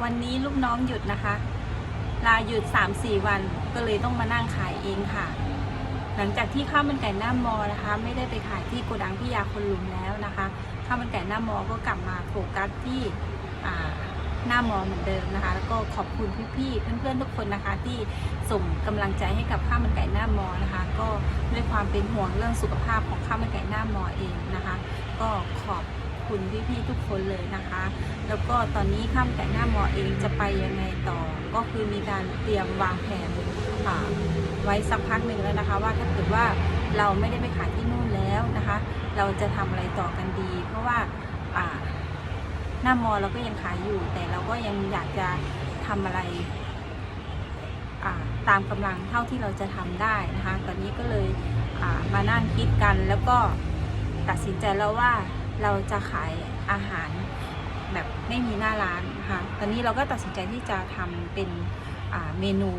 วันนี้ลูกน้องหยุดนะคะ ลาหยุด 3-4 วันก็เลยต้องมานั่งขายเองค่ะ หลังจากที่ข้าวมันไก่หน้ามอนะคะ ไม่ได้ไปขายที่โกดังพิยาคนลุมแล้วนะคะข้าวมันไก่หน้ามอก็กลับมาโฟกัสที่อ่าหน้ามอเหมือนเดิมนะคะ แล้วก็ขอบคุณพี่ๆเพื่อนๆทุกคนนะคะ ที่ส่งกำลังใจให้กับข้าวมันไก่หน้ามอนะคะ ก็ด้วยความเป็นห่วงเรื่องสุขภาพของข้าวมันไก่หน้ามอเองนะคะ ก็ขอบ คุณพี่ๆทุกคนเลยนะคะ แล้วก็ตอนนี้ข้ามไก่หน้ามอเองจะไปยังไงต่อ ก็คือมีการเตรียมวางแผนอ่าไว้สักพักหนึ่งแล้วนะคะ ว่าถ้าเกิดว่าเราไม่ได้ไปขายที่นู่นแล้วนะคะ เราจะทำอะไรต่อกันดี เพราะว่าหน้ามอเราก็ยังขายอยู่ แต่เราก็ยังอยากจะทำอะไรตามกำลังเท่าที่เราจะทำได้นะคะ ตอนนี้ก็เลยมานั่งคิดกันแล้วก็ตัดสินใจแล้วว่า เราจะขายอาหารแบบไม่มีหน้าร้านนะคะตอนนี้เราก็ตัดสินใจที่จะทำเป็นเมนู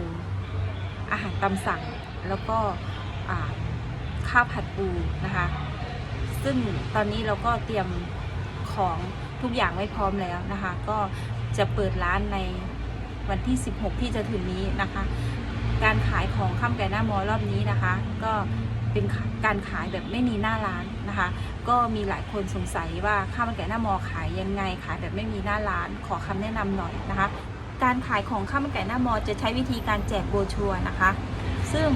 อาหารตามสั่ง แล้วก็ข้าวผัดปูนะคะ ซึ่งตอนนี้เราก็เตรียมของทุกอย่างไว้พร้อมแล้วนะคะ ก็จะเปิดร้านในวันที่ 16 ที่จะถึงนี้นะคะ การขายของข้ามไก่หน้ามอรอบนี้นะคะ ก็ เป็นการขายแบบไม่มีหน้าร้านนะคะ ก็มีหลายคนสงสัยว่าข้าวมันไก่หน้ามอขายยังไงขายแบบไม่มีหน้าร้าน ขอคำแนะนำหน่อยนะคะ การขายของข้าวมันไก่หน้ามอจะใช้วิธีการแจกโบชัวนะคะ ซึ่ง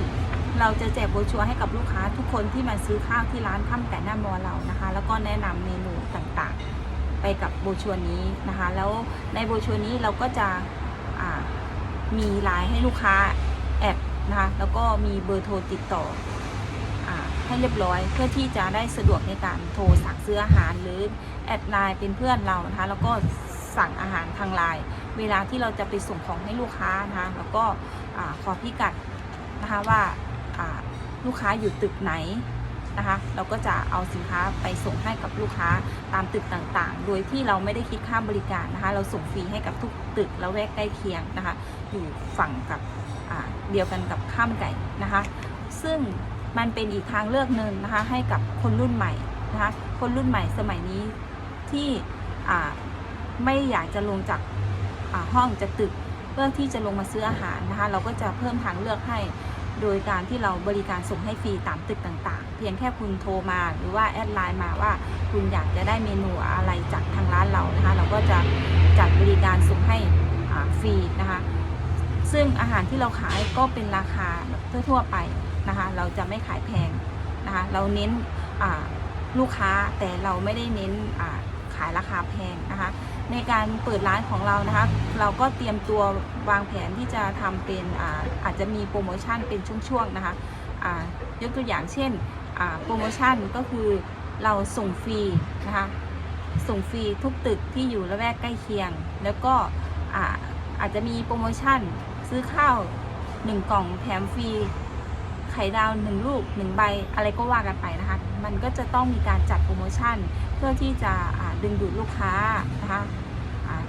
เราจะแจกโบชัวให้กับลูกค้าทุกคนที่มาซื้อข้าวที่ร้านข้าวมันไก่หน้ามอเรานะคะ แล้วก็แนะนำเมนูต่างๆ ไปกับโบชัวนี้นะคะ แล้วในโบชัวนี้เราก็จะมีไลน์ให้ลูกค้าแอดนะคะแล้วก็มีเบอร์โทรติดต่อ ให้เรียบร้อย เพื่อที่จะได้สะดวกในการโทรสั่งซื้ออาหารหรือแอดไลน์เป็นเพื่อนเรานะคะ แล้วก็สั่งอาหารทางไลน์เวลาที่เราจะไปส่งของให้ลูกค้านะคะแล้วก็ขอพิกัดนะคะว่าลูกค้าอยู่ตึกไหนนะคะ เราก็จะเอาสินค้าไปส่งให้กับลูกค้าตามตึกต่างๆ โดยที่เราไม่ได้คิดค่าบริการนะคะ เราส่งฟรีให้กับทุกตึกแล้วแวกใกล้เคียงนะคะ อยู่ฝั่งกับเดียวกันกับข้ามไก่นะคะ ซึ่ง มันเป็นอีกทางเลือกหนึ่งนะคะให้กับคนรุ่นใหม่นะคะคนรุ่นใหม่สมัยนี้ที่ไม่อยากจะลงจากาห้องจากตึกเพื่อที่จะลงมาซื้ออาหารนะคะเราก็จะเพิ่มทางเลือกให้โดยการที่เราบริการส่งให้ฟรีตามตึกต่าง ๆ เพียงแค่คุณโทรมาหรือว่าแอดไลน์มาว่าคุณอยากจะได้เมนูอะไรจากทางร้านเรานะคะเราก็จะจัดบริการส่งให้ฟรีนะคะซึ่งอาหารที่เราขายก็เป็นราคาแบบทั่วๆไป นะคะ เราจะไม่ขายแพงนะคะ เราเน้นลูกค้าแต่เราไม่ได้เน้นขายราคาแพงนะคะ ในการเปิดร้านของเรานะคะ เราก็เตรียมตัววางแผนที่จะทำเป็นอาอาจจะมีโปรโมชั่นเป็นช่วงๆนะคะยกตัวอย่างเช่นโปรโมชั่นก็คือเราส่งฟรีนะคะส่งฟรีทุกตึกที่อยู่ละแวกใกล้เคียง แล้วก็อาอาจจะมีโปรโมชั่นซื้อข้าว 1 กล่องแถมฟรี ข่ดาว1ลูก1ใบอะไรก็ว่ากันไปนะคะ มันก็จะต้องมีการจัดโปรโมชั่น เพื่อที่จะดึงดูดลูกค้านะคะ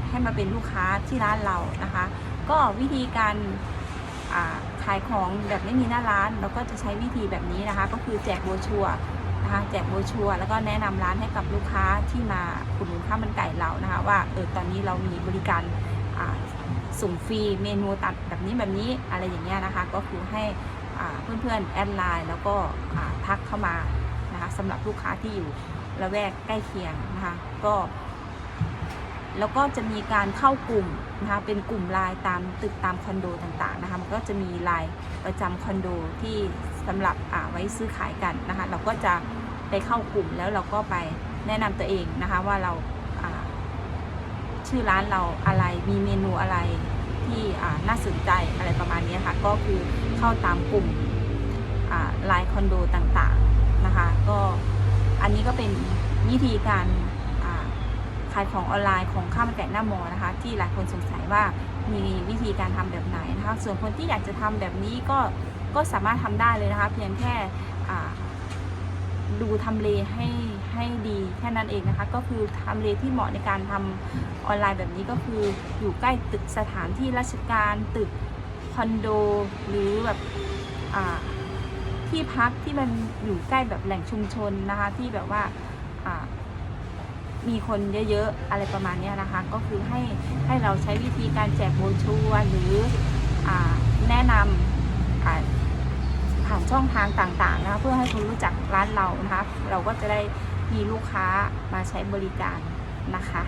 ให้มาเป็นลูกค้าที่ร้านเรานะคะ ก็วิธีการขายของแบบไม่มีหน้าร้านเราก็จะใช้วิธีแบบนี้นะคะ ก็คือแจกโบชัวนะคะแจกโบชัวร์แล้วก็แนะนำร้านให้กับลูกค้าที่มาอุดหนุนข้าวมันไก่เรานะคะว่าเออตอนนี้เรามีบริการส่งฟรีเมนูตัดแบบนี้แบบนี้อะไรอย่างเงี้ยนะคะ ก็คือให้ เพื่อนๆแอดไลน์แล้วก็ทักเข้ามานะคะสำหรับลูกค้าที่อยู่ละแวกใกล้เคียงนะคะก็ แล้วก็จะมีการเข้ากลุ่มนะคะเป็นกลุ่มไลน์ตามตึกตามคอนโดต่างๆนะคะมันก็จะมีไลน์ประจำคอนโดที่สำหรับอ่าไว้ซื้อขายกันนะคะเราก็จะไปเข้ากลุ่มแล้วเราก็ไปแนะนำตัวเองนะคะว่าเราอ่าชื่อร้านเราอะไรมีเม น่าสนใจอะไรประมาณนี้ค่ะ ก็คือเข้าตามกลุ่มไลน์คอนโดต่างๆนะคะ ก็อันนี้ก็เป็นวิธีการขายของออนไลน์ของข้าวมันไก่หน้ามอนะคะ ที่หลายคนสงสัยว่ามีวิธีการทำแบบไหนนะคะ ส่วนคนที่อยากจะทำแบบนี้ก็ก็สามารถทำได้เลยนะคะ เพียงแค่ ดูทำเลให้ให้ดีแค่นั้นเองนะคะ ก็คือทำเลที่เหมาะในการทำออนไลน์แบบนี้ก็คืออยู่ใกล้ตึกสถานที่ราชการตึกคอนโด หรือแบบที่พักที่มันอยู่ใกล้แบบแหล่งชุมชนนะคะที่แบบว่ามีคนเยอะๆ อะไรประมาณนี้นะคะ ก็คือให้ให้เราใช้วิธีการแจกโบชัวหรืออแนะนำอ่าผ่าน ช่องทางต่างๆนะคะเพื่อให้คนรู้จักร้านเรานะคะ เราก็จะได้มีลูกค้ามาใช้บริการนะคะ